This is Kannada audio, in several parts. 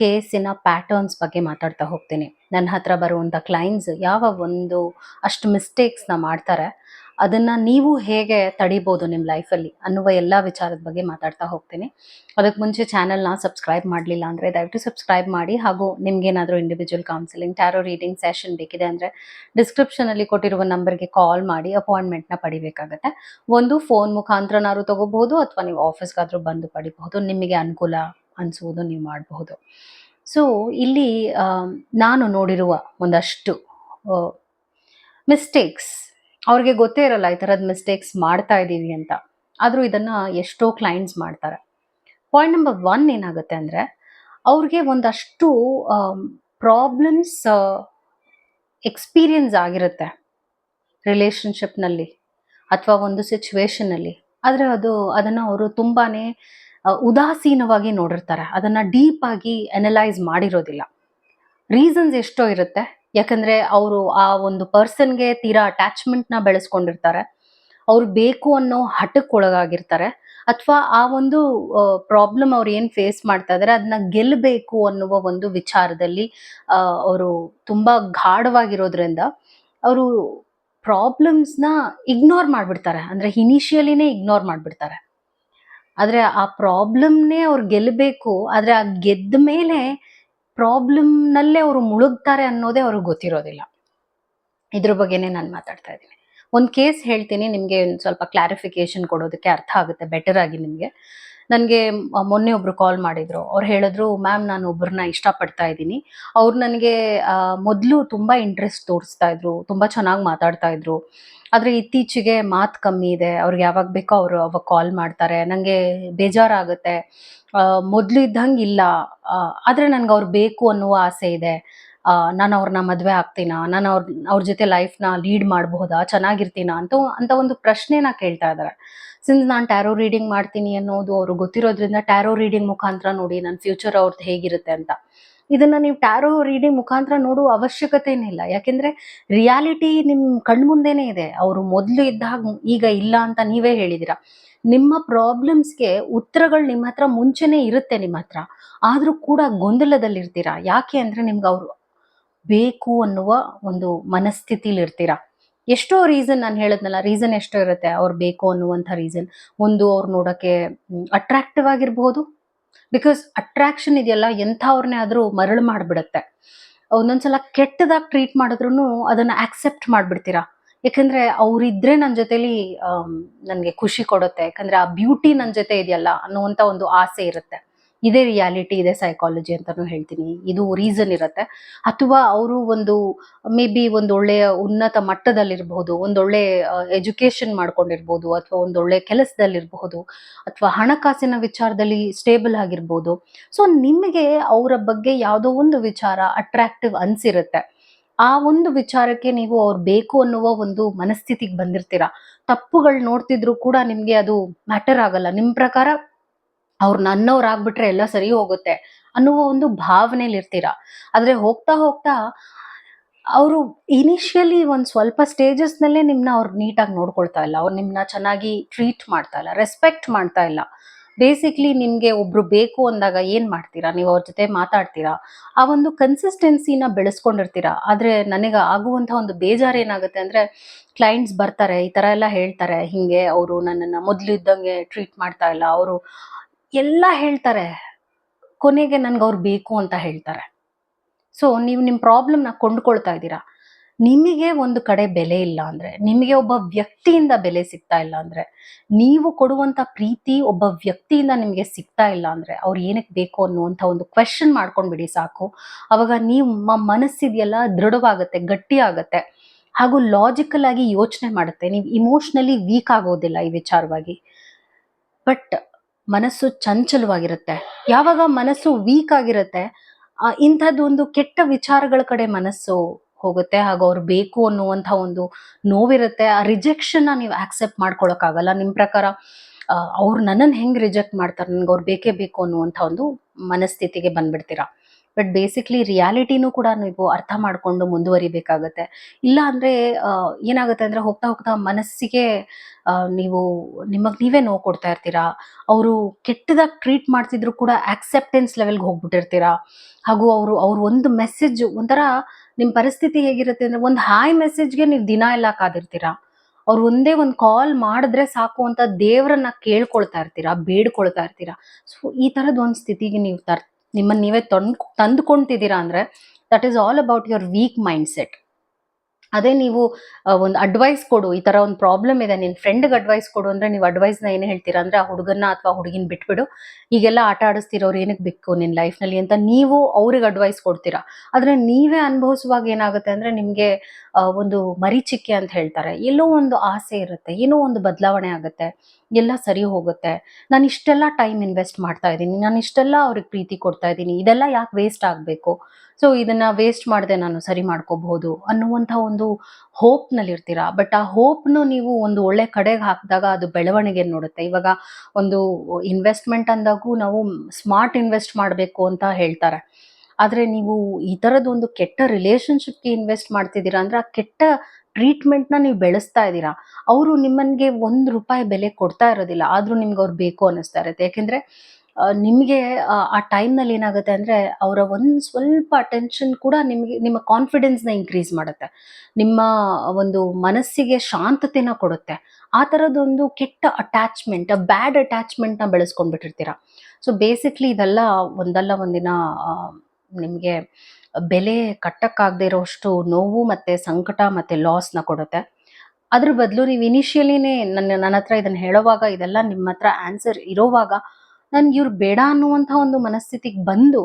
ಕೇಸಿನ ಪ್ಯಾಟರ್ನ್ಸ್ ಬಗ್ಗೆ ಮಾತಾಡ್ತಾ ಹೋಗ್ತೀನಿ. ನನ್ನ ಹತ್ರ ಬರುವಂಥ ಕ್ಲೈಂಟ್ಸ್ ಯಾವ ಒಂದು ಅಷ್ಟು ಮಿಸ್ಟೇಕ್ಸ್ನ ಮಾಡ್ತಾರೆ. ಅದನ್ನು ನೀವು ಹೇಗೆ ತಡಿಬೋದು ನಿಮ್ಮ ಲೈಫಲ್ಲಿ ಅನ್ನುವ ಎಲ್ಲ ವಿಚಾರದ ಬಗ್ಗೆ ಮಾತಾಡ್ತಾ ಹೋಗ್ತೀನಿ. ಅದಕ್ಕೆ ಮುಂಚೆ ಚಾನಲ್ನ ಸಬ್ಸ್ಕ್ರೈಬ್ ಮಾಡಲಿಲ್ಲ ಅಂದರೆ ದಯವಿಟ್ಟು ಸಬ್ಸ್ಕ್ರೈಬ್ ಮಾಡಿ ಹಾಗೂ ನಿಮಗೇನಾದರೂ individual counselling tarot reading session ಬೇಕಿದೆ ಅಂದರೆ ಡಿಸ್ಕ್ರಿಪ್ಷನಲ್ಲಿ ಕೊಟ್ಟಿರುವ ನಂಬರ್ಗೆ ಕಾಲ್ ಮಾಡಿ ಅಪಾಯಿಂಟ್ಮೆಂಟ್ನ ಪಡಿಬೇಕಾಗತ್ತೆ. ಒಂದು ಫೋನ್ ಮುಖಾಂತರನಾದ್ರೂ ತಗೋಬಹುದು ಅಥವಾ ನೀವು ಆಫೀಸ್ಗಾದರೂ ಬಂದು ಪಡಿಬಹುದು. ನಿಮಗೆ ಅನುಕೂಲ ಅನಿಸುವುದು ನೀವು ಮಾಡಬಹುದು. ಸೊ ಇಲ್ಲಿ ನಾನು ನೋಡಿರುವ ಒಂದಷ್ಟು ಮಿಸ್ಟೇಕ್ಸ್ ಅವ್ರಿಗೆ ಗೊತ್ತೇ ಇರಲ್ಲ ಈ ಥರದ ಮಿಸ್ಟೇಕ್ಸ್ ಮಾಡ್ತಾ ಇದ್ದೀವಿ ಅಂತ. ಆದರೂ ಇದನ್ನು ಎಷ್ಟೋ ಕ್ಲೈಂಟ್ಸ್ ಮಾಡ್ತಾರೆ. ಪಾಯಿಂಟ್ ನಂಬರ್ ಒನ್ ಏನಾಗುತ್ತೆ ಅಂದರೆ, ಅವ್ರಿಗೆ ಒಂದಷ್ಟು ಪ್ರಾಬ್ಲಮ್ಸ್ ಎಕ್ಸ್ಪೀರಿಯನ್ಸ್ ಆಗಿರುತ್ತೆ. ರಿಲೇಷನ್ಶಿಪ್ನಲ್ಲಿ ಅಥವಾ ಒಂದು ಸಿಚುವೇಶನಲ್ಲಿ ಆದರೆ ಅದು, ಅದನ್ನು ಅವರು ತುಂಬಾ ಉದಾಸೀನವಾಗಿ ನೋಡಿರ್ತಾರೆ. ಅದನ್ನ ಡೀಪ್ ಆಗಿ ಅನಲೈಸ್ ಮಾಡಿರೋದಿಲ್ಲ. ರೀಸನ್ಸ್ ಎಷ್ಟೋ ಇರುತ್ತೆ. ಯಾಕಂದ್ರೆ ಅವರು ಆ ಒಂದು ಪರ್ಸನ್ಗೆ ತೀರಾ ಅಟ್ಯಾಚ್ಮೆಂಟ್ನ ಬೆಳೆಸ್ಕೊಂಡಿರ್ತಾರೆ. ಅವ್ರು ಬೇಕು ಅನ್ನೋ ಹಠಕ್ಕೆ ಒಳಗಾಗಿರ್ತಾರೆ ಅಥವಾ ಆ ಒಂದು ಪ್ರಾಬ್ಲಮ್ ಅವ್ರು ಏನು ಫೇಸ್ ಮಾಡ್ತಾ ಇದ್ದಾರೆ ಅದನ್ನ ಗೆಲ್ಲಬೇಕು ಅನ್ನುವ ಒಂದು ವಿಚಾರದಲ್ಲಿ ಅವರು ತುಂಬ ಗಾಢವಾಗಿರೋದ್ರಿಂದ ಅವರು ಪ್ರಾಬ್ಲಮ್ಸ್ನ ಇಗ್ನೋರ್ ಮಾಡಿಬಿಡ್ತಾರೆ. ಅಂದರೆ ಇನಿಷಿಯಲಿನೇ ಇಗ್ನೋರ್ ಮಾಡಿಬಿಡ್ತಾರೆ. ಆದರೆ ಆ ಪ್ರಾಬ್ಲಮ್ನೇ ಅವ್ರು ಗೆಲ್ಲಬೇಕು ಆದರೆ ಆ ಗೆದ್ದ ಮೇಲೆ ಪ್ರಾಬ್ಲಮ್ನಲ್ಲೇ ಅವರು ಮುಳುಗ್ತಾರೆ ಅನ್ನೋದೇ ಅವ್ರಿಗೆ ಗೊತ್ತಿರೋದಿಲ್ಲ. ಇದ್ರ ಬಗ್ಗೆನೇ ನಾನು ಮಾತಾಡ್ತಾ ಇದ್ದೀನಿ. ಒಂದು ಕೇಸ್ ಹೇಳ್ತೀನಿ, ನಿಮಗೆ ಒಂದು ಸ್ವಲ್ಪ ಕ್ಲಾರಿಫಿಕೇಶನ್ ಕೊಡೋದಕ್ಕೆ ಅರ್ಥ ಆಗುತ್ತೆ ಬೆಟರ್ ಆಗಿ ನಿಮಗೆ. ನನಗೆ ಮೊನ್ನೆ ಒಬ್ರು ಕಾಲ್ ಮಾಡಿದ್ರು. ಅವ್ರು ಹೇಳಿದ್ರು, ಮ್ಯಾಮ್, ನಾನು ಒಬ್ಬರನ್ನ ಇಷ್ಟಪಡ್ತಾ ಇದ್ದೀನಿ. ಅವ್ರು ನನಗೆ ಮೊದಲು ತುಂಬ ಇಂಟ್ರೆಸ್ಟ್ ತೋರಿಸ್ತಾ ಇದ್ರು, ತುಂಬ ಚೆನ್ನಾಗಿ ಮಾತಾಡ್ತಾ ಇದ್ರು. ಆದರೆ ಇತ್ತೀಚೆಗೆ ಮಾತು ಕಮ್ಮಿ ಇದೆ. ಅವ್ರಿಗೆ ಯಾವಾಗ ಬೇಕೋ ಅವರು ಅವಾಗ ಕಾಲ್ ಮಾಡ್ತಾರೆ. ನನಗೆ ಬೇಜಾರಾಗುತ್ತೆ. ಮೊದಲು ಇದ್ದಂಗೆ ಇಲ್ಲ. ಆದರೆ ನನಗೆ ಅವ್ರು ಬೇಕು ಅನ್ನುವ ಆಸೆ ಇದೆ. ನಾನು ಅವ್ರನ್ನ ಮದುವೆ ಆಗ್ತೀನಾ? ನಾನು ಅವ್ರ ಅವ್ರ ಜೊತೆ ಲೈಫ್ನ ಲೀಡ್ ಮಾಡಬಹುದಾ? ಚೆನ್ನಾಗಿರ್ತೀನ? ಅಂತ ಅಂತ ಒಂದು ಪ್ರಶ್ನೆನ ಕೇಳ್ತಾ ಇದ್ದಾರೆ ಸಿನ್ಸ್ ನಾನು ಟ್ಯಾರೋ ರೀಡಿಂಗ್ ಮಾಡ್ತೀನಿ ಅನ್ನೋದು ಅವ್ರು ಗೊತ್ತಿರೋದ್ರಿಂದ ಟ್ಯಾರೋ ರೀಡಿಂಗ್ ಮುಖಾಂತರ ನೋಡಿ ನನ್ನ ಫ್ಯೂಚರ್ ಅವ್ರದ್ದು ಹೇಗಿರುತ್ತೆ ಅಂತ. ಇದನ್ನ ನೀವು ಟ್ಯಾರೋ ರೀಡಿಂಗ್ ಮುಖಾಂತರ ನೋಡುವ ಅವಶ್ಯಕತೆ ಇಲ್ಲ. ಯಾಕೆಂದ್ರೆ ರಿಯಾಲಿಟಿ ನಿಮ್ ಕಣ್ಮುಂದೆನೇ ಇದೆ. ಅವರು ಮೊದಲು ಇದ್ದಾಗ ಈಗ ಇಲ್ಲ ಅಂತ ನೀವೇ ಹೇಳಿದಿರ. ನಿಮ್ಮ ಪ್ರಾಬ್ಲಮ್ಸ್ಗೆ ಉತ್ತರಗಳು ನಿಮ್ಮ ಹತ್ರ ಮುಂಚೆನೇ ಇರುತ್ತೆ ನಿಮ್ಮ ಹತ್ರ ಆದರೂ ಕೂಡ ಗೊಂದಲದಲ್ಲಿರ್ತೀರಾ? ಯಾಕೆ ಅಂದ್ರೆ ನಿಮ್ಗೆ ಅವರು ಬೇಕು ಅನ್ನುವ ಒಂದು ಮನಸ್ಥಿತಿಲಿ ಇರ್ತೀರಾ? ಎಷ್ಟೋ ರೀಸನ್ ನಾನು ಹೇಳದ್ನಲ್ಲ ರೀಸನ್ ಎಷ್ಟೋ ಇರುತ್ತೆ, ಅವ್ರು ಬೇಕು ಅನ್ನುವಂಥ ರೀಸನ್ ಒಂದು ಅವ್ರು ನೋಡೋಕ್ಕೆ ಅಟ್ರಾಕ್ಟಿವ್ ಆಗಿರ್ಬೋದು. ಬಿಕಾಸ್ ಅಟ್ರಾಕ್ಷನ್ ಇದೆಯಲ್ಲ ಎಂಥವ್ರನ್ನೇ ಆದರೂ ಮರಳು ಮಾಡಿಬಿಡುತ್ತೆ. ಒಂದೊಂದ್ಸಲ ಕೆಟ್ಟದಾಗಿ ಟ್ರೀಟ್ ಮಾಡಿದ್ರು ಅದನ್ನು ಆಕ್ಸೆಪ್ಟ್ ಮಾಡಿಬಿಡ್ತೀರಾ? ಯಾಕಂದ್ರೆ ಅವ್ರಿದ್ರೆ ನನ್ನ ಜೊತೇಲಿ ನನಗೆ ಖುಷಿ ಕೊಡುತ್ತೆ. ಯಾಕಂದ್ರೆ ಆ ಬ್ಯೂಟಿ ನನ್ನ ಜೊತೆ ಇದೆಯಲ್ಲ ಅನ್ನುವಂಥ ಒಂದು ಆಸೆ ಇರುತ್ತೆ. ಇದೇ ರಿಯಾಲಿಟಿ ಇದೆ ಸೈಕಾಲಜಿ ಅಂತಾನು ಹೇಳ್ತೀನಿ. ಇದು ರೀಸನ್ ಇರುತ್ತೆ. ಅಥವಾ ಅವರು ಒಂದು ಮೇ ಬಿ ಒಂದು ಒಳ್ಳೆಯ ಉನ್ನತ ಮಟ್ಟದಲ್ಲಿರಬಹುದು ಒಂದೊಳ್ಳೆ ಎಜುಕೇಶನ್ ಮಾಡ್ಕೊಂಡಿರ್ಬೋದು, ಅಥವಾ ಒಂದೊಳ್ಳೆ ಕೆಲಸದಲ್ಲಿರಬಹುದು, ಅಥವಾ ಹಣಕಾಸಿನ ವಿಚಾರದಲ್ಲಿ ಸ್ಟೇಬಲ್ ಆಗಿರ್ಬೋದು. ಸೊ ನಿಮಗೆ ಅವರ ಬಗ್ಗೆ ಯಾವುದೋ ಒಂದು ವಿಚಾರ ಅಟ್ರಾಕ್ಟಿವ್ ಅನ್ಸಿರುತ್ತೆ. ಆ ಒಂದು ವಿಚಾರಕ್ಕೆ ನೀವು ಅವ್ರು ಬೇಕು ಅನ್ನುವ ಒಂದು ಮನಸ್ಥಿತಿಗೆ ಬಂದಿರ್ತೀರಾ. ತಪ್ಪುಗಳು ನೋಡ್ತಿದ್ರು ಕೂಡ ನಿಮ್ಗೆ ಅದು ಮ್ಯಾಟರ್ ಆಗಲ್ಲ. ನಿಮ್ ಪ್ರಕಾರ ಅವ್ರು ನನ್ನವ್ರು ಆಗ್ಬಿಟ್ರೆ ಎಲ್ಲ ಸರಿ ಹೋಗುತ್ತೆ ಅನ್ನುವ ಒಂದು ಭಾವನೆಯಲ್ಲಿ ಇರ್ತೀರಾ? ಆದ್ರೆ ಹೋಗ್ತಾ ಹೋಗ್ತಾ ಅವರು ಇನಿಷಿಯಲಿ ಒಂದು ಸ್ವಲ್ಪ ಸ್ಟೇಜಸ್ನಲ್ಲೇ ನಿಮ್ಮನ್ನ ಅವ್ರು ನೀಟಾಗಿ ನೋಡ್ಕೊಳ್ತಾ ಇಲ್ಲ. ಅವ್ರು ನಿಮ್ಮನ್ನ ಚೆನ್ನಾಗಿ ಟ್ರೀಟ್ ಮಾಡ್ತಾ ಇಲ್ಲ ರೆಸ್ಪೆಕ್ಟ್ ಮಾಡ್ತಾ ಇಲ್ಲ. ಬೇಸಿಕ್ಲಿ ನಿಮಗೆ ಒಬ್ರು ಬೇಕು ಅಂದಾಗ ಏನು ಮಾಡ್ತೀರಾ? ನೀವು ಅವ್ರ ಜೊತೆ ಮಾತಾಡ್ತೀರಾ? ಆ ಒಂದು ಕನ್ಸಿಸ್ಟೆನ್ಸಿನ ಬೆಳೆಸ್ಕೊಂಡಿರ್ತೀರಾ? ಆದರೆ ನನಗೆ ಆಗುವಂಥ ಒಂದು ಬೇಜಾರು ಏನಾಗುತ್ತೆ ಅಂದರೆ ಕ್ಲೈಂಟ್ಸ್ ಬರ್ತಾರೆ, ಈ ಥರ ಎಲ್ಲ ಹೇಳ್ತಾರೆ. ಹಿಂಗೆ ಅವರು ನನ್ನನ್ನು ಮೊದಲು ಇದ್ದಂಗೆ ಟ್ರೀಟ್ ಮಾಡ್ತಾ ಇಲ್ಲ. ಅವರು ಎಲ್ಲ ಹೇಳ್ತಾರೆ, ಕೊನೆಗೆ ನನ್ಗೆ ಅವ್ರು ಬೇಕು ಅಂತ ಹೇಳ್ತಾರೆ. ಸೊ ನೀವು ನಿಮ್ಮ ಪ್ರಾಬ್ಲಮ್ನ ಕೊಂಡ್ಕೊಳ್ತಾ ಇದ್ದೀರಾ. ನಿಮಗೆ ಒಂದು ಕಡೆ ಬೆಲೆ ಇಲ್ಲ ಅಂದರೆ, ನಿಮಗೆ ಒಬ್ಬ ವ್ಯಕ್ತಿಯಿಂದ ಬೆಲೆ ಸಿಗ್ತಾ ಇಲ್ಲ ಅಂದರೆ, ನೀವು ಕೊಡುವಂಥ ಪ್ರೀತಿ ಒಬ್ಬ ವ್ಯಕ್ತಿಯಿಂದ ನಿಮಗೆ ಸಿಗ್ತಾ ಇಲ್ಲ ಅಂದರೆ, ಅವ್ರು ಏನಕ್ಕೆ ಬೇಕು ಅನ್ನುವಂಥ ಒಂದು ಕ್ವೆಶನ್ ಮಾಡ್ಕೊಂಡ್ಬಿಡಿ ಸಾಕು. ಅವಾಗ ನಿಮ್ಮ ಮನಸ್ಸಿದೆಯಲ್ಲ ದೃಢವಾಗುತ್ತೆ ಗಟ್ಟಿ ಆಗುತ್ತೆ ಹಾಗೂ ಲಾಜಿಕಲ್ ಆಗಿ ಯೋಚನೆ ಮಾಡುತ್ತೆ. ನೀವು ಇಮೋಷ್ನಲಿ ವೀಕ್ ಆಗೋದಿಲ್ಲ ಈ ವಿಚಾರವಾಗಿ. ಬಟ್ ಮನಸ್ಸು ಚಂಚಲವಾಗಿರುತ್ತೆ. ಯಾವಾಗ ಮನಸ್ಸು ವೀಕ್ ಆಗಿರುತ್ತೆ ಆ, ಇಂಥದ್ದು ಒಂದು ಕೆಟ್ಟ ವಿಚಾರಗಳ ಕಡೆ ಮನಸ್ಸು ಹೋಗುತ್ತೆ. ಹಾಗೂ ಅವ್ರು ಬೇಕು ಅನ್ನುವಂಥ ಒಂದು ನೋವಿರುತ್ತೆ. ಆ ರಿಜೆಕ್ಷನ್ ನೀವು ಆಕ್ಸೆಪ್ಟ್ ಮಾಡ್ಕೊಳಕ್ಕಾಗಲ್ಲ. ನಿಮ್ಮ ಪ್ರಕಾರ ಅವ್ರು ನನ್ನನ್ನು ಹೆಂಗೆ ರಿಜೆಕ್ಟ್ ಮಾಡ್ತಾರೆ? ನನ್ಗೆ ಅವ್ರು ಬೇಕೇ ಬೇಕು ಅನ್ನುವಂಥ ಒಂದು ಮನಸ್ಥಿತಿಗೆ ಬಂದ್ಬಿಡ್ತೀರಾ? ಬಟ್ ಬೇಸಿಕ್ಲಿ ರಿಯಾಲಿಟಿನೂ ಕೂಡ ನೀವು ಅರ್ಥ ಮಾಡ್ಕೊಂಡು ಮುಂದುವರಿಬೇಕಾಗತ್ತೆ. ಇಲ್ಲ ಅಂದ್ರೆ ಏನಾಗುತ್ತೆ ಅಂದ್ರೆ ಹೋಗ್ತಾ ಹೋಗ್ತಾ ಮನಸ್ಸಿಗೆ ನೀವು ನಿಮಗ್ ನೀವೇ ನೋವು ಕೊಡ್ತಾ ಇರ್ತೀರಾ? ಅವರು ಕೆಟ್ಟದಾಗಿ ಟ್ರೀಟ್ ಮಾಡ್ತಿದ್ರು ಕೂಡ ಆಕ್ಸೆಪ್ಟೆನ್ಸ್ ಲೆವೆಲ್ಗೆ ಹೋಗ್ಬಿಟ್ಟಿರ್ತೀರಾ? ಹಾಗೂ ಅವರು, ಅವ್ರ ಒಂದು ಮೆಸೇಜ್ ಒಂಥರ ನಿಮ್ಮ ಪರಿಸ್ಥಿತಿ ಹೇಗಿರುತ್ತೆ ಅಂದ್ರೆ ಒಂದು ಹಾಯ್ ಮೆಸೇಜ್ಗೆ ನೀವು ದಿನ ಎಲ್ಲ ಕಾದಿರ್ತೀರಾ? ಅವ್ರು ಒಂದೇ ಒಂದು ಕಾಲ್ ಮಾಡಿದ್ರೆ ಸಾಕು ಅಂತ ದೇವರನ್ನ ಕೇಳ್ಕೊಳ್ತಾ ಇರ್ತೀರಾ? ಬೇಡ್ಕೊಳ್ತಾ ಇರ್ತೀರಾ? ಸೊ ಈ ತರದ್ ಒಂದು ಸ್ಥಿತಿಗೆ ನೀವು ತರ್ ನಿಮ್ಮನ್ನ ನೀವೇ ತಂದು ತಂದುಕೊಂತಿದ್ದೀರಾ ಅಂದರೆ that is all about your weak mind set ಅದೇ ನೀವು ಒಂದು ಅಡ್ವೈಸ್ ಕೊಡು, ಈ ಥರ ಒಂದು ಪ್ರಾಬ್ಲಮ್ ಇದೆ ನಿನ್ನ ಫ್ರೆಂಡ್ಗೆ ಅಡ್ವೈಸ್ ಕೊಡು ಅಂದರೆ ನೀವು ಅಡ್ವೈಸ್ನ ಏನು ಹೇಳ್ತೀರಾ ಅಂದರೆ ಆ ಹುಡುಗನ್ನ ಅಥವಾ ಹುಡುಗಿನ ಬಿಟ್ಬಿಡು. ಈಗೆಲ್ಲ ಆಟ ಆಡಿಸ್ತಿರೋರು ಏನಕ್ಕೆ ಬೇಕು ನಿನ್ನ ಲೈಫ್ನಲ್ಲಿ ಅಂತ ನೀವು ಅವ್ರಿಗೆ ಅಡ್ವೈಸ್ ಕೊಡ್ತೀರಾ. ಆದರೆ ನೀವೇ ಅನುಭವಿಸುವಾಗ ಏನಾಗುತ್ತೆ ಅಂದರೆ ನಿಮಗೆ ಒಂದು ಮರೀಚಿಕೆ ಅಂತ ಹೇಳ್ತಾರೆ. ಎಲ್ಲೋ ಒಂದು ಆಸೆ ಇರುತ್ತೆ, ಏನೋ ಒಂದು ಬದಲಾವಣೆ ಆಗುತ್ತೆ. ಎಲ್ಲ ಸರಿ ಹೋಗುತ್ತೆ. ನಾನು ಇಷ್ಟೆಲ್ಲ ಟೈಮ್ ಇನ್ವೆಸ್ಟ್ ಮಾಡ್ತಾ ಇದ್ದೀನಿ. ನಾನು ಇಷ್ಟೆಲ್ಲ ಅವ್ರಿಗೆ ಪ್ರೀತಿ ಕೊಡ್ತಾ ಇದ್ದೀನಿ. ಇದೆಲ್ಲ ಯಾಕೆ ವೇಸ್ಟ್ ಆಗಬೇಕು? ಸೊ ಇದನ್ನ ವೇಸ್ಟ್ ಮಾಡದೆ ನಾನು ಸರಿ ಮಾಡ್ಕೋಬಹುದು ಅನ್ನುವಂಥ ಒಂದು ಹೋಪ್ನಲ್ಲಿರ್ತೀರ ಬಟ್ ಆ ಹೋಪ್ನು ನೀವು ಒಂದು ಒಳ್ಳೆ ಕಡೆಗೆ ಹಾಕಿದಾಗ ಅದು ಬೆಳವಣಿಗೆ ನೋಡುತ್ತೆ. ಇವಾಗ ಒಂದು ಇನ್ವೆಸ್ಟ್ಮೆಂಟ್ ಅಂದಾಗೂ ನಾವು ಸ್ಮಾರ್ಟ್ ಇನ್ವೆಸ್ಟ್ ಮಾಡಬೇಕು ಅಂತ ಹೇಳ್ತಾರೆ. ಆದರೆ ನೀವು ಈ ಥರದೊಂದು ಕೆಟ್ಟ ರಿಲೇಷನ್ಶಿಪ್ಗೆ ಇನ್ವೆಸ್ಟ್ ಮಾಡ್ತಿದ್ದೀರಾ ಅಂದರೆ ಆ ಕೆಟ್ಟ ಟ್ರೀಟ್ಮೆಂಟ್ನ ನೀವು ಬೆಳೆಸ್ತಾ ಇದ್ದೀರಾ. ಅವರು ನಿಮ್ಮನಿಗೆ ಒಂದು ರೂಪಾಯಿ ಬೆಲೆ ಕೊಡ್ತಾ ಇರೋದಿಲ್ಲ ಆದರೂ ನಿಮ್ಗೆ ಅವ್ರು ಬೇಕು ಅನ್ನಿಸ್ತಾ ಇರುತ್ತೆ. ಯಾಕೆಂದರೆ ನಿಮಗೆ ಆ, ಟೈಮ್ನಲ್ಲಿ ಏನಾಗುತ್ತೆ ಅಂದರೆ ಅವರ ಒಂದು ಸ್ವಲ್ಪ ಅಟೆನ್ಷನ್ ಕೂಡ ನಿಮಗೆ ನಿಮ್ಮ ಕಾನ್ಫಿಡೆನ್ಸ್ನ ಇನ್ಕ್ರೀಸ್ ಮಾಡುತ್ತೆ. ನಿಮ್ಮ ಒಂದು ಮನಸ್ಸಿಗೆ ಶಾಂತತೆನ ಕೊಡುತ್ತೆ. ಆ ಥರದೊಂದು ಕೆಟ್ಟ ಅಟ್ಯಾಚ್ಮೆಂಟ್ ಬ್ಯಾಡ್ ಅಟ್ಯಾಚ್ಮೆಂಟ್ನ ಬೆಳೆಸ್ಕೊಂಡ್ಬಿಟ್ಟಿರ್ತೀರ. ಸೊ ಬೇಸಿಕ್ಲಿ ಇದೆಲ್ಲ ಒಂದಲ್ಲ ಒಂದಿನ ನಿಮಗೆ ಬೆಲೆ ಕಟ್ಟಕ್ಕಾಗದೇ ಇರೋಷ್ಟು ನೋವು ಮತ್ತು ಸಂಕಟ ಮತ್ತು ಲಾಸ್ನ ಕೊಡುತ್ತೆ. ಅದ್ರ ಬದಲು ನೀವು ಇನಿಷಿಯಲಿನೇ ನನ್ನ ನನ್ನ ಹತ್ರ ಇದನ್ನು ಹೇಳೋವಾಗ ಇದೆಲ್ಲ ನಿಮ್ಮ ಹತ್ರ ಆನ್ಸರ್ ಇರೋವಾಗ ನನ್ಗೆ ಇವ್ರು ಬೇಡ ಅನ್ನುವಂಥ ಒಂದು ಮನಸ್ಥಿತಿಗೆ ಬಂದು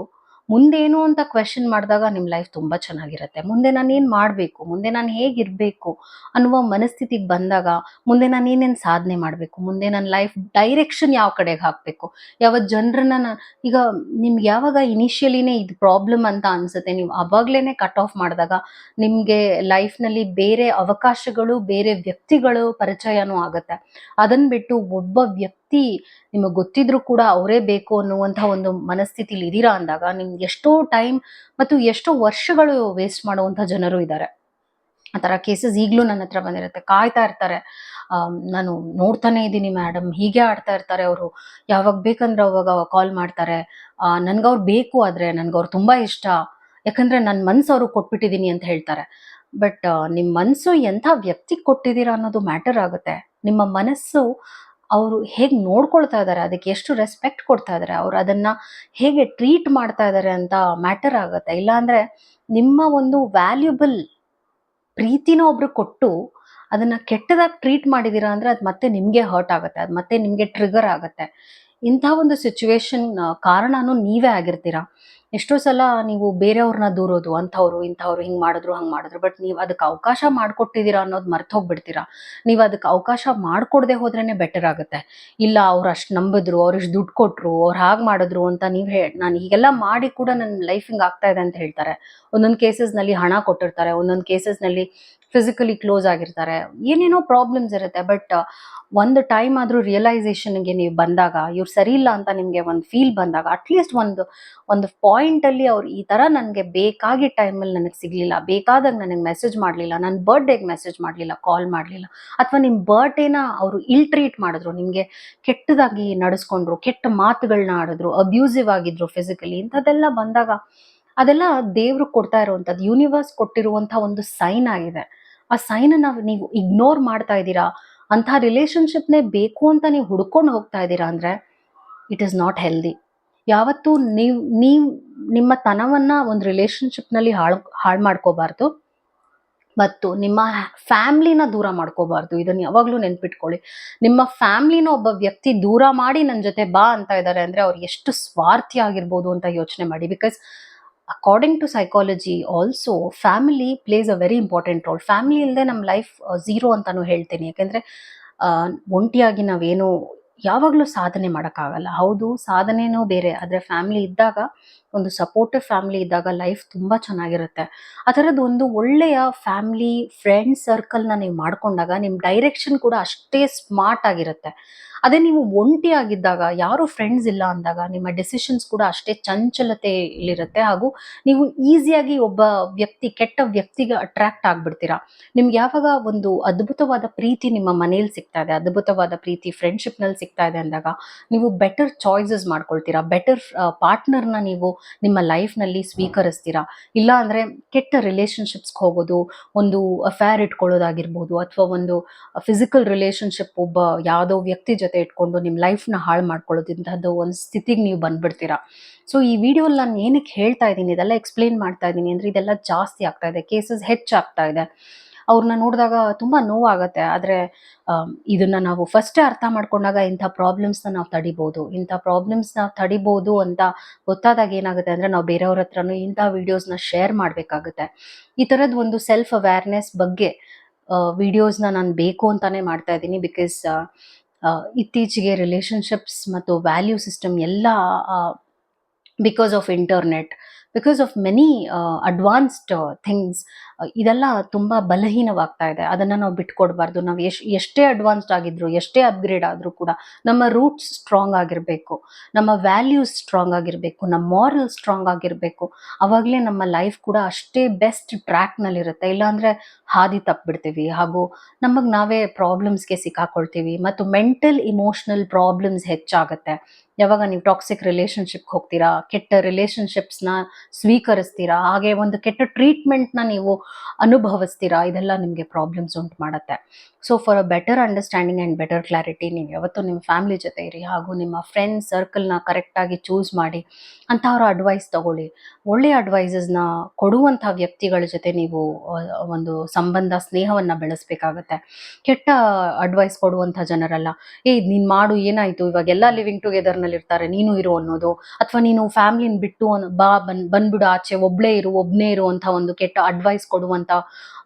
ಮುಂದೇನು ಅಂತ ಕ್ವೆಶನ್ ಮಾಡಿದಾಗ ನಿಮ್ಮ ಲೈಫ್ ತುಂಬ ಚೆನ್ನಾಗಿರುತ್ತೆ. ಮುಂದೆ ನಾನು ಏನು ಮಾಡಬೇಕು? ಮುಂದೆ ನಾನು ಹೇಗಿರಬೇಕು? ಅನ್ನುವ ಮನಸ್ಥಿತಿಗೆ ಬಂದಾಗ ಮುಂದೆ ನಾನು ಏನೇನು ಸಾಧನೆ ಮಾಡಬೇಕು? ಮುಂದೆ ನನ್ನ ಲೈಫ್ ಡೈರೆಕ್ಷನ್ ಯಾವ ಕಡೆಗೆ ಹಾಕಬೇಕು? ಯಾವ ಜನರನ್ನ ನಾನು ಈಗ ನಿಮ್ಗೆ ಯಾವಾಗ ಇನಿಷಿಯಲಿನೇ ಇದು ಪ್ರಾಬ್ಲಮ್ ಅಂತ ಅನ್ಸುತ್ತೆ, ನೀವು ಅವಾಗ್ಲೇ ಕಟ್ ಆಫ್ ಮಾಡಿದಾಗ ನಿಮಗೆ ಲೈಫ್ನಲ್ಲಿ ಬೇರೆ ಅವಕಾಶಗಳು, ಬೇರೆ ವ್ಯಕ್ತಿಗಳು ಪರಿಚಯನೂ ಆಗುತ್ತೆ. ಅದನ್ನ ಬಿಟ್ಟು ಒಬ್ಬ ವ್ಯಕ್ತಿ ನಿಮಗೆ ಗೊತ್ತಿದ್ರು ಕೂಡ ಅವರೇ ಬೇಕು ಅನ್ನುವಂತಹ ಒಂದು ಮನಸ್ಥಿತಿಲಿ ಇದೀರಾ ಅಂದಾಗ ನಿಮ್ಗೆ ಎಷ್ಟೋ ಟೈಮ್ ಮತ್ತು ಎಷ್ಟೋ ವರ್ಷಗಳು ವೇಸ್ಟ್ ಮಾಡುವಂತಹ ಜನರು ಇದ್ದಾರೆ ಆ ಥರ ಕೇಸಸ್ ಈಗಲೂ ನನ್ನ ಹತ್ರ ಬಂದಿರುತ್ತೆ. ಕಾಯ್ತಾ ಇರ್ತಾರೆ. ನಾನು ನೋಡ್ತಾನೆ ಇದ್ದೀನಿ ಮೇಡಮ್ ಹೀಗೆ ಆಡ್ತಾ ಇರ್ತಾರೆ ಅವರು. ಯಾವಾಗ ಬೇಕಂದ್ರೆ ಅವಾಗ ಕಾಲ್ ಮಾಡ್ತಾರೆ. ನನ್ಗೆ ಅವ್ರು ಬೇಕು ಆದರೆ ನನ್ಗೆ ಅವ್ರು ತುಂಬ ಇಷ್ಟ. ಯಾಕಂದ್ರೆ ನನ್ನ ಮನ್ಸು ಅವ್ರಿಗೆ ಕೊಟ್ಬಿಟ್ಟಿದ್ದೀನಿ ಅಂತ ಹೇಳ್ತಾರೆ. ಬಟ್ ನಿಮ್ಮ ಮನಸ್ಸು ಎಂಥ ವ್ಯಕ್ತಿಗೆ ಕೊಟ್ಟಿದ್ದೀರಾ ಅನ್ನೋದು ಮ್ಯಾಟರ್ ಆಗುತ್ತೆ. ನಿಮ್ಮ ಮನಸ್ಸು ಅವರು ಹೇಗೆ ನೋಡ್ಕೊಳ್ತಾ ಇದ್ದಾರೆ ಅದಕ್ಕೆ ಎಷ್ಟು ರೆಸ್ಪೆಕ್ಟ್ ಕೊಡ್ತಾ ಇದ್ದಾರೆ ಅವರು ಅದನ್ನು ಹೇಗೆ ಟ್ರೀಟ್ ಮಾಡ್ತಾ ಇದ್ದಾರೆ ಅಂತ ಮ್ಯಾಟರ್ ಆಗುತ್ತೆ. ಇಲ್ಲಾಂದರೆ ನಿಮ್ಮ ಒಂದು ವ್ಯಾಲ್ಯೂಬಲ್ ಪ್ರೀತಿನ ಒಬ್ರು ಕೊಟ್ಟು ಅದನ್ನು ಕೆಟ್ಟದಾಗಿ ಟ್ರೀಟ್ ಮಾಡಿದ್ದೀರಾ ಅಂದರೆ ಅದು ಮತ್ತೆ ನಿಮಗೆ ಹರ್ಟ್ ಆಗುತ್ತೆ, ಅದು ಮತ್ತೆ ನಿಮಗೆ ಟ್ರಿಗರ್ ಆಗುತ್ತೆ. ಇಂಥ ಒಂದು ಸಿಚುವೇಶನ್ ಕಾರಣನೂ ನೀವೇ ಆಗಿರ್ತೀರಾ? ಎಷ್ಟೋ ಸಲ ನೀವು ಬೇರೆಯವ್ರನ್ನ ದೂರೋದು, ಅಂಥವ್ರು, ಇಂಥವ್ರು ಹಿಂಗೆ ಮಾಡಿದ್ರು, ಹಂಗೆ ಮಾಡಿದ್ರು ಬಟ್ ನೀವು ಅದಕ್ಕೆ ಅವಕಾಶ ಮಾಡಿಕೊಟ್ಟಿದ್ದೀರಾ ಅನ್ನೋದು ಮರ್ತು ಹೋಗ್ಬಿಡ್ತೀರಾ ನೀವು ಅದಕ್ಕೆ ಅವಕಾಶ ಮಾಡಿಕೊಡದೆ ಹೋದ್ರೇ ಬೆಟರ್ ಆಗುತ್ತೆ. ಇಲ್ಲ, ಅವ್ರು ಅಷ್ಟು ನಂಬಿದ್ರು, ಅವ್ರು ಇಷ್ಟು ದುಡ್ಡು ಕೊಟ್ಟರು ಅವ್ರು ಹಾಗೆ ಮಾಡಿದ್ರು ಅಂತ ನೀವು ಹೇ, ನಾನು ಹೀಗೆಲ್ಲ ಮಾಡಿ ಕೂಡ ನನ್ನ ಲೈಫ್ ಹಿಂಗೆ ಆಗ್ತಾ ಇದೆ ಅಂತ ಹೇಳ್ತಾರೆ. ಒಂದೊಂದು ಕೇಸಸ್ನಲ್ಲಿ ಹಣ ಕೊಟ್ಟಿರ್ತಾರೆ, ಒಂದೊಂದು ಕೇಸಸ್ನಲ್ಲಿ ಫಿಸಿಕಲಿ ಕ್ಲೋಸ್ ಆಗಿರ್ತಾರೆ. ಏನೇನೋ ಪ್ರಾಬ್ಲಮ್ಸ್ ಇರುತ್ತೆ ಬಟ್ ಒಂದು ಟೈಮ್ ಆದರೂ ರಿಯಲೈಸೇಷನ್ಗೆ ನೀವು ಬಂದಾಗ, ಇವ್ರು ಸರಿ ಇಲ್ಲ ಅಂತ ನಿಮಗೆ ಒಂದು ಫೀಲ್ ಬಂದಾಗ ಅಟ್ಲೀಸ್ಟ್ ಒಂದು ಒಂದು ಪಾಯಿಂಟಲ್ಲಿ ಅವ್ರು ಈ ಥರ ನನಗೆ ಬೇಕಾಗಿ ಟೈಮಲ್ಲಿ ನನಗೆ ಸಿಗಲಿಲ್ಲ, ಬೇಕಾದಾಗ ನನಗೆ ಮೆಸೇಜ್ ಮಾಡಲಿಲ್ಲ ನನ್ನ ಬರ್ಡೇಗೆ ಮೆಸೇಜ್ ಮಾಡಲಿಲ್ಲ ಕಾಲ್ ಮಾಡಲಿಲ್ಲ, ಅಥವಾ ನಿಮ್ಮ ಬರ್ಡೇನ ಅವರು ಇಲ್ ಟ್ರೀಟ್ ಮಾಡಿದ್ರು, ನಿಮಗೆ ಕೆಟ್ಟದಾಗಿ ನಡೆಸ್ಕೊಂಡ್ರು, ಕೆಟ್ಟ ಮಾತುಗಳನ್ನ ಆಡಿದ್ರು ಅಬ್ಯೂಸಿವ್ ಆಗಿದ್ರು ಫಿಸಿಕಲಿ ಇಂಥದ್ದೆಲ್ಲ ಬಂದಾಗ ಅದೆಲ್ಲ ದೇವ್ರಿಗೆ ಕೊಡ್ತಾ ಇರುವಂಥದ್ದು ಯೂನಿವರ್ಸ್ ಕೊಟ್ಟಿರುವಂಥ ಒಂದು ಸೈನ್ ಆಗಿದೆ. ಆ ಸೈನನ್ನ ನೀವು ಇಗ್ನೋರ್ ಮಾಡ್ತಾ ಇದ್ದೀರಾ? ಅಂಥ ರಿಲೇಶನ್ಶಿಪ್ನೇ ಬೇಕು ಅಂತ ನೀವು ಹುಡ್ಕೊಂಡು ಹೋಗ್ತಾ ಇದ್ದೀರಾ ಅಂದರೆ ಇಟ್ ಈಸ್ ನಾಟ್ ಹೆಲ್ದಿ ಯಾವತ್ತೂ ನೀವು ನೀವು ನಿಮ್ಮ ತನವನ್ನ ಒಂದು ರಿಲೇಶನ್ಶಿಪ್ನಲ್ಲಿ ಹಾಳು ಹಾಳು ಮಾಡ್ಕೋಬಾರ್ದು. ಮತ್ತು ನಿಮ್ಮ ಫ್ಯಾಮ್ಲಿನ ದೂರ ಮಾಡ್ಕೋಬಾರ್ದು. ಇದನ್ನು ಯಾವಾಗಲೂ ನೆನ್ಪಿಟ್ಕೊಳ್ಳಿ. ನಿಮ್ಮ ಫ್ಯಾಮ್ಲಿನ ಒಬ್ಬ ವ್ಯಕ್ತಿ ದೂರ ಮಾಡಿ ನನ್ನ ಜೊತೆ ಬಾ ಅಂತ ಇದ್ದಾರೆ ಅಂದರೆ ಅವ್ರು ಎಷ್ಟು ಸ್ವಾರ್ಥಿ ಆಗಿರ್ಬೋದು ಅಂತ ಯೋಚನೆ ಮಾಡಿ. Because according to psychology also family place a very important role family ಇಲ್ಲದೆ ನಮ್ಮ ಲೈಫ್ ಝೀರೋ ಅಂತಲೂ ಹೇಳ್ತೀನಿ. ಯಾಕೆಂದರೆ ಒಂಟಿಯಾಗಿ ನಾವೇನು ಯಾವಾಗಲೂ ಸಾಧನೆ ಮಾಡೋಕ್ಕಾಗಲ್ಲ. ಹೌದು, ಸಾಧನೆನೂ ಬೇರೆ. ಆದರೆ ಫ್ಯಾಮಿಲಿ ಇದ್ದಾಗ, ಒಂದು ಸಪೋರ್ಟಿವ್ ಫ್ಯಾಮಿಲಿ ಇದ್ದಾಗ ಲೈಫ್ ತುಂಬ ಚೆನ್ನಾಗಿರುತ್ತೆ. ಆ ಥರದ್ದು ಒಂದು ಒಳ್ಳೆಯ ಫ್ಯಾಮಿಲಿ ಫ್ರೆಂಡ್ ಸರ್ಕಲ್ನ ನೀವು ಮಾಡ್ಕೊಂಡಾಗ ನಿಮ್ಮ ಡೈರೆಕ್ಷನ್ ಕೂಡ ಅಷ್ಟೇ ಸ್ಮಾರ್ಟ್ ಆಗಿರುತ್ತೆ. ಅದೇ ನೀವು ಒಂಟಿಯಾಗಿದ್ದಾಗ ಯಾರು ಫ್ರೆಂಡ್ಸ್ ಇಲ್ಲ ಅಂದಾಗ, ನಿಮ್ಮ ಡಿಸಿಷನ್ಸ್ ಕೂಡ ಅಷ್ಟೇ ಚಂಚಲತೆ ಚಂಚಲತೆಯಲ್ಲಿರುತ್ತೆ ಹಾಗೂ ನೀವು ಈಸಿಯಾಗಿ ಒಬ್ಬ ವ್ಯಕ್ತಿ, ಕೆಟ್ಟ ವ್ಯಕ್ತಿಗೆ ಅಟ್ರಾಕ್ಟ್ ಆಗ್ಬಿಡ್ತೀರಾ. ನಿಮ್ಗೆ ಯಾವಾಗ ಒಂದು ಅದ್ಭುತವಾದ ಪ್ರೀತಿ ನಿಮ್ಮ ಮನೇಲಿ ಸಿಗ್ತಾ ಇದೆ, ಅದ್ಭುತವಾದ ಪ್ರೀತಿ ಫ್ರೆಂಡ್ಶಿಪ್ನಲ್ಲಿ ಸಿಗ್ತಾ ಇದೆ ಅಂದಾಗ, ನೀವು ಬೆಟರ್ ಚಾಯ್ಸಸ್ ಮಾಡ್ಕೊಳ್ತೀರಾ ಬೆಟರ್ ಪಾರ್ಟ್ನರ್ನ ನೀವು ನಿಮ್ಮ ಲೈಫ್ನಲ್ಲಿ ಸ್ವೀಕರಿಸ್ತೀರಾ. ಇಲ್ಲ ಅಂದ್ರೆ ಕೆಟ್ಟ ರಿಲೇಷನ್ಶಿಪ್ಸ್ಗೆ ಹೋಗೋದು, ಒಂದು ಅಫೇರ್ ಇಟ್ಕೊಳ್ಳೋದಾಗಿರ್ಬೋದು, ಅಥವಾ ಒಂದು ಫಿಸಿಕಲ್ ರಿಲೇಶನ್ಶಿಪ್ ಒಬ್ಬ ಯಾವುದೋ ವ್ಯಕ್ತಿ ಜೊತೆ ಇಟ್ಕೊಂಡು ನಿಮ್ಮ ಲೈಫ್ನ ಹಾಳು ಮಾಡ್ಕೊಳ್ಳೋದು ಇಂತಹದ್ದು ಒಂದು ಸ್ಥಿತಿಗೆ ನೀವು ಬಂದ್ಬಿಡ್ತೀರಾ. ಸೊ ಈ ವಿಡಿಯೋಲ್ಲಿ ನಾನು ಏನಕ್ಕೆ ಹೇಳ್ತಾ ಇದ್ದೀನಿ, ಇದೆಲ್ಲ ಎಕ್ಸ್ಪ್ಲೇನ್ ಮಾಡ್ತಾ ಇದ್ದೀನಿ ಅಂದರೆ ಇದೆಲ್ಲ ಜಾಸ್ತಿ ಆಗ್ತಾ ಇದೆ ಕೇಸಸ್ ಹೆಚ್ಚಾಗ್ತಾ ಇದೆ. ಅವ್ರನ್ನ ನೋಡಿದಾಗ ತುಂಬ ನೋವಾಗುತ್ತೆ, ಆದರೆ ಇದನ್ನ ನಾವು ಫಸ್ಟೇ ಅರ್ಥ ಮಾಡ್ಕೊಂಡಾಗ ಇಂಥ ಪ್ರಾಬ್ಲಮ್ಸ್ನ ನಾವು ತಡಿಬೋದು. ಇಂಥ ಪ್ರಾಬ್ಲಮ್ಸ್ನ ತಡಿಬೋದು ಅಂತ ಗೊತ್ತಾದಾಗ ಏನಾಗುತ್ತೆ ಅಂದರೆ ನಾವು ಬೇರೆಯವ್ರ ಹತ್ರನೂ ಇಂಥ ವಿಡಿಯೋಸ್ನ ಶೇರ್ ಮಾಡಬೇಕಾಗುತ್ತೆ. ಈ ಥರದ್ದು ಒಂದು ಸೆಲ್ಫ್ ಅವೇರ್ನೆಸ್ ಬಗ್ಗೆ ವಿಡಿಯೋಸ್ನ ನಾನು ಬೇಕು ಅಂತಾನೆ ಮಾಡ್ತಾ ಇದ್ದೀನಿ ಬಿಕಾಸ್ ಇತ್ತೀಚೆಗೆ ರಿಲೇಷನ್ಶಿಪ್ಸ್ ಮತ್ತು ವ್ಯಾಲ್ಯೂ ಸಿಸ್ಟಮ್ ಎಲ್ಲ because of internet because of many advanced things ಇದೆಲ್ಲ ತುಂಬ ಬಲಹೀನವಾಗ್ತಾ ಇದೆ. ಅದನ್ನು ನಾವು ಬಿಟ್ಕೊಡ್ಬಾರ್ದು. ನಾವು ಎಶ್ ಎಷ್ಟೇ ಅಡ್ವಾನ್ಸ್ಡ್ ಆಗಿದ್ರು, ಎಷ್ಟೇ ಅಪ್ಗ್ರೇಡ್ ಆದರೂ ಕೂಡ ನಮ್ಮ ರೂಟ್ಸ್ ಸ್ಟ್ರಾಂಗ್ ಆಗಿರಬೇಕು. ನಮ್ಮ ವ್ಯಾಲ್ಯೂಸ್ ಸ್ಟ್ರಾಂಗ್ ಆಗಿರಬೇಕು. ನಮ್ಮ ಮಾರಲ್ ಸ್ಟ್ರಾಂಗ್ ಆಗಿರಬೇಕು. ಅವಾಗಲೇ ನಮ್ಮ ಲೈಫ್ ಕೂಡ ಅಷ್ಟೇ ಬೆಸ್ಟ್ ಟ್ರ್ಯಾಕ್ನಲ್ಲಿರುತ್ತೆ ಇಲ್ಲಾಂದರೆ ಹಾದಿ ತಪ್ಪಿಬಿಡ್ತೀವಿ ಹಾಗೂ ನಮಗೆ ನಾವೇ ಪ್ರಾಬ್ಲಮ್ಸ್ಗೆ ಸಿಕ್ಕಾಕೊಳ್ತೀವಿ. ಮತ್ತು ಮೆಂಟಲ್ ಇಮೋಷ್ನಲ್ ಪ್ರಾಬ್ಲಮ್ಸ್ ಹೆಚ್ಚಾಗುತ್ತೆ. ಯಾವಾಗ ನೀವು ಟಾಕ್ಸಿಕ್ ರಿಲೇಶನ್ಶಿಪ್ಗೆ ಹೋಗ್ತೀರಾ, ಕೆಟ್ಟ ರಿಲೇಶನ್ಶಿಪ್ಸ್ನ ಸ್ವೀಕರಿಸ್ತೀರಾ, ಹಾಗೆ ಒಂದು ಕೆಟ್ಟ ಟ್ರೀಟ್ಮೆಂಟ್ನ ನೀವು ಅನುಭವಿಸ್ತೀರಾ? ಇದೆಲ್ಲ ನಿಮಗೆ ಪ್ರಾಬ್ಲಮ್ಸ್ ಉಂಟು ಮಾಡುತ್ತೆ. So for a better understanding and better clarity ನೀವು ಯಾವತ್ತೂ ನಿಮ್ಮ ಫ್ಯಾಮಿಲಿ ಜೊತೆ ಇರಿ ಹಾಗೂ ನಿಮ್ಮ ಫ್ರೆಂಡ್ಸ್ ಸರ್ಕಲ್ನ ಕರೆಕ್ಟಾಗಿ ಚೂಸ್ ಮಾಡಿ ಅಂಥವ್ರ ಅಡ್ವೈಸ್ ತಗೊಳ್ಳಿ. ಒಳ್ಳೆಯ ಅಡ್ವೈಸಸ್ನ ಕೊಡುವಂಥ ವ್ಯಕ್ತಿಗಳ ಜೊತೆ ನೀವು ಒಂದು ಸಂಬಂಧ, ಸ್ನೇಹವನ್ನ ಬೆಳೆಸಬೇಕಾಗತ್ತೆ. ಕೆಟ್ಟ ಅಡ್ವೈಸ್ ಕೊಡುವಂಥ ಜನರಲ್ಲ. ಏ, ನೀನು ಮಾಡು, ಏನಾಯ್ತು? ಇವಾಗ ಎಲ್ಲ ಲಿವಿಂಗ್ ಟುಗೆದರ್ನಲ್ಲಿ ಇರ್ತಾರೆ ನೀನು ಇರು ಅನ್ನೋದು. ಅಥವಾ ನೀನು ಫ್ಯಾಮ್ಲಿನ ಬಿಟ್ಟು ಬಾ, ಬನ್, ಬಂದ್ಬಿಡು ಆಚೆ. ಒಬ್ಳೇ ಇರು ಒಬ್ಬನೇ ಇರು ಒಂದು ಕೆಟ್ಟ ಅಡ್ವೈಸ್ ಕೊಡುವಂಥ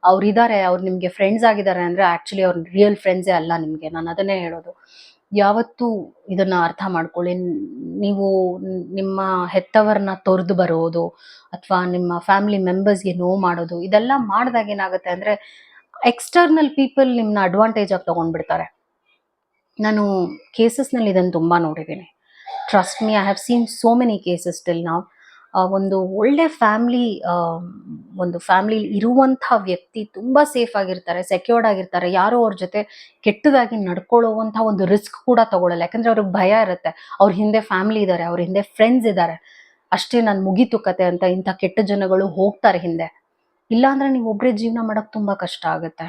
ಅವ್ರಿದ್ದಾರೆ. ಅವ್ರು ನಿಮಗೆ ಫ್ರೆಂಡ್ಸ್ ಆಗಿದ್ದಾರೆ ಅಂದರೆ ಆ್ಯಕ್ಚುಲಿ ಅವ್ರ ರಿಯಲ್ ಫ್ರೆಂಡ್ಸೇ ಅಲ್ಲ ನಿಮಗೆ. ನಾನು ಅದನ್ನೇ ಹೇಳೋದು. ಯಾವತ್ತೂ ಇದನ್ನ ಅರ್ಥ ಮಾಡ್ಕೊಳ್ಳಿ. ನೀವು ನಿಮ್ಮ ಹೆತ್ತವರನ್ನ ತೊರೆದು ಬರೋದು ಅಥವಾ ನಿಮ್ಮ ಫ್ಯಾಮಿಲಿ ಮೆಂಬರ್ಸ್ಗೆ ನೋವು ಮಾಡೋದು, ಇದೆಲ್ಲ ಮಾಡಿದಾಗ ಏನಾಗುತ್ತೆ ಅಂದರೆ ಎಕ್ಸ್ಟರ್ನಲ್ ಪೀಪಲ್ ನಿಮ್ಮನ್ನ ಅಡ್ವಾಂಟೇಜ್ ಆಗಿ ತೊಗೊಂಡ್ಬಿಡ್ತಾರೆ. ನಾನು ಕೇಸಸ್ನಲ್ಲಿ ಇದನ್ನು ತುಂಬ ನೋಡಿದ್ದೀನಿ trust me I have seen so many cases till ನಾವು ಒಂದು ಒಳ್ಳೆ ಫ್ಯಾಮ್ಲಿ ಒಂದು ಫ್ಯಾಮ್ಲಿ ಇರುವಂಥ ವ್ಯಕ್ತಿ ತುಂಬ ಸೇಫ್ ಆಗಿರ್ತಾರೆ, ಸೆಕ್ಯೂರ್ಡ್ ಆಗಿರ್ತಾರೆ. ಯಾರು ಅವ್ರ ಜೊತೆ ಕೆಟ್ಟದಾಗಿ ನಡ್ಕೊಳ್ಳುವಂಥ ಒಂದು ರಿಸ್ಕ್ ಕೂಡ ತಗೊಳ್ಳಲ್ಲ ಯಾಕಂದ್ರೆ ಅವ್ರಿಗೆ ಭಯ ಇರುತ್ತೆ. ಅವ್ರ ಹಿಂದೆ ಫ್ಯಾಮಿಲಿ ಇದ್ದಾರೆ ಅವ್ರ ಹಿಂದೆ ಫ್ರೆಂಡ್ಸ್ ಇದ್ದಾರೆ ಅಷ್ಟೇ ನಾನು ಮುಗೀತು ಕತೆ ಅಂತ ಇಂಥ ಕೆಟ್ಟ ಜನಗಳು ಹೋಗ್ತಾರೆ ಹಿಂದೆ. ಇಲ್ಲಾಂದ್ರೆ ನೀವು ಒಬ್ಬರೇ ಜೀವನ ಮಾಡೋಕೆ ತುಂಬ ಕಷ್ಟ ಆಗುತ್ತೆ.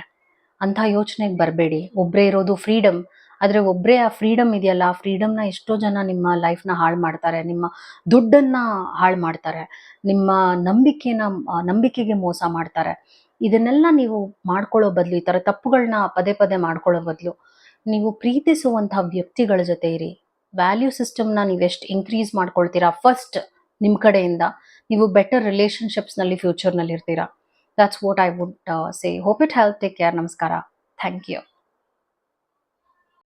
ಅಂಥ ಯೋಚನೆಗೆ ಬರಬೇಡಿ. ಒಬ್ಬರೇ ಇರೋದು ಫ್ರೀಡಮ್ ಆದರೆ ಒಬ್ಬರೇ ಆ ಫ್ರೀಡಮ್ ಇದೆಯಲ್ಲ, ಆ ಫ್ರೀಡಮ್ನ ಎಷ್ಟೋ ಜನ ನಿಮ್ಮ ಲೈಫ್ನ ಹಾಳು ಮಾಡ್ತಾರೆ, ನಿಮ್ಮ ದುಡ್ಡನ್ನು ಹಾಳು ಮಾಡ್ತಾರೆ, ನಿಮ್ಮ ನಂಬಿಕೆನ ನಂಬಿಕೆಗೆ ಮೋಸ ಮಾಡ್ತಾರೆ. ಇದನ್ನೆಲ್ಲ ನೀವು ಮಾಡ್ಕೊಳ್ಳೋ ಬದಲು, ಈ ಥರ ತಪ್ಪುಗಳನ್ನ ಪದೇ ಪದೇ ಮಾಡ್ಕೊಳ್ಳೋ ಬದಲು, ನೀವು ಪ್ರೀತಿಸುವಂತಹ ವ್ಯಕ್ತಿಗಳ ಜೊತೆ ಇರಿ. ವ್ಯಾಲ್ಯೂ ಸಿಸ್ಟಮ್ನ ನೀವು ಎಷ್ಟು ಇನ್ಕ್ರೀಸ್ ಮಾಡ್ಕೊಳ್ತೀರಾ ಫಸ್ಟ್ ನಿಮ್ಮ ಕಡೆಯಿಂದ, ನೀವು ಬೆಟರ್ ರಿಲೇಷನ್ಶಿಪ್ಸ್ನಲ್ಲಿ ಫ್ಯೂಚರ್ನಲ್ಲಿ ಇರ್ತೀರಾ. That's what I would say hope it help take care ನಮಸ್ಕಾರ. Thank you